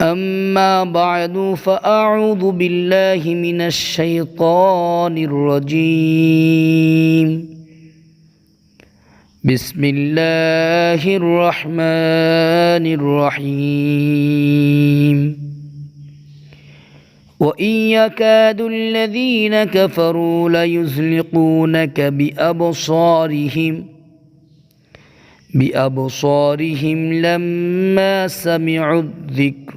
أما بعد فأعوذ بالله من الشيطان الرجيم. بسم الله الرحمن الرحيم. وإن يكاد الذين كفروا ليزلقونك بأبصارهم بأبصارهم لما سمعوا الذكر.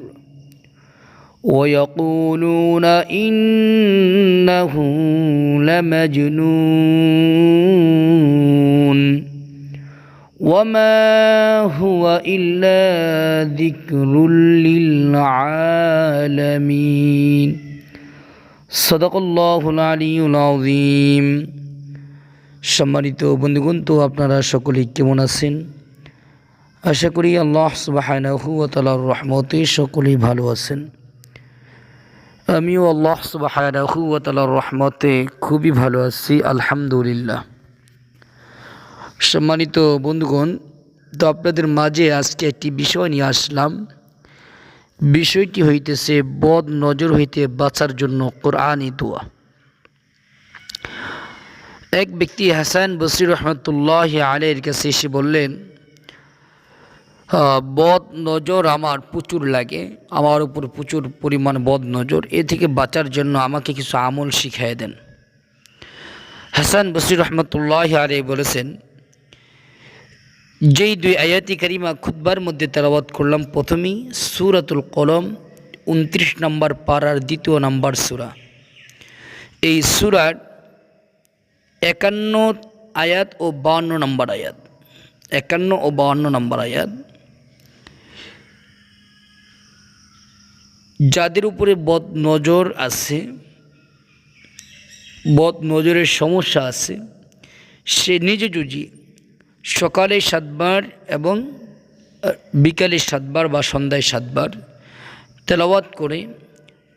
ويقولون إنه لمجنون وما هو إلا ذكر للعالمين صدق الله العلي العظيم সম্মানিত বন্ধুগণ তো আপনারা সকলেই কেমন আছেন আশা করি আল্লাহ সুবাহানাহু তালার রহমতে সকলেই ভালো আছেন আমিও আল্লাহ সুবাহানাহু তালার রহমতে খুবই ভালো আছি, আলহামদুলিল্লাহ। সম্মানিত বন্ধুগণ, তো আপনাদের মাঝে আজকে একটি বিষয় নিয়ে আসলাম। বিষয়টি হইতেছে, বদ নজর হইতে বাঁচার জন্য কোরআনই দোয়া। এক ব্যক্তি হাসান বসির রহমতুল্লাহ আলের কাছে এসে বললেন বদ নজর আমার প্রচুর লাগে। আমার উপর প্রচুর পরিমাণ বদ নজর। এ থেকে বাঁচার জন্য আমাকে কিছু আমল শিখাই দেন। হাসান বসির রহমতুল্লাহ আলে বলেছেন, যেই দুই আয়াতি কারিমা খুদ্বার মধ্যে তেলাবাদ করলাম, প্রথমেই সুরাতুল কলম, উনত্রিশ নম্বর পাড়ার দ্বিতীয় নম্বর সুরা। এই সুরার একান্ন আয়াত ও বাউন্ন নম্বর আয়াত। একান্ন ও বাউন্ন নম্বর আয়াত। যাদের উপরে বদ নজর আছে, বদ নজরের সমস্যা আছে, সে নিজে যদি সকালে সাতবার এবং বিকালে সাতবার বা সন্ধ্যায় সাতবার তেলাওয়াত করে,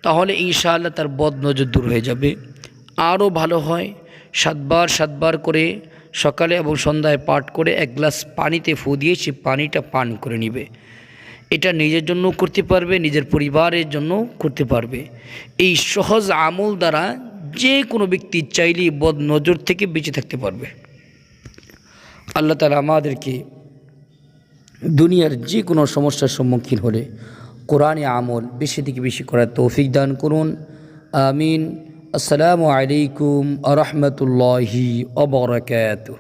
তাহলে ইনশাআল্লাহ তার বদ নজর দূর হয়ে যাবে। আরও ভালো হয় সাতবার সাতবার করে সকালে এবং সন্ধ্যায় পাঠ করে এক গ্লাস পানিতে ফু দিয়ে সে পানিটা পান করে নিবে। এটা নিজের জন্য করতে পারবে, নিজের পরিবারের জন্য করতে পারবে। এই সহজ আমল দ্বারা যে কোনো ব্যক্তি চাইলেই বদ নজর থেকে বেঁচে থাকতে পারবে। আল্লাহ তালা আমাদেরকে দুনিয়ার যে কোনো সমস্যার সম্মুখীন হলে কোরআনে আমল বেশি থেকে বেশি করার তৌফিক দান করুন। আমিন। আসসালামু আলাইকুম আ রহমতুল্লাহি অবরকাত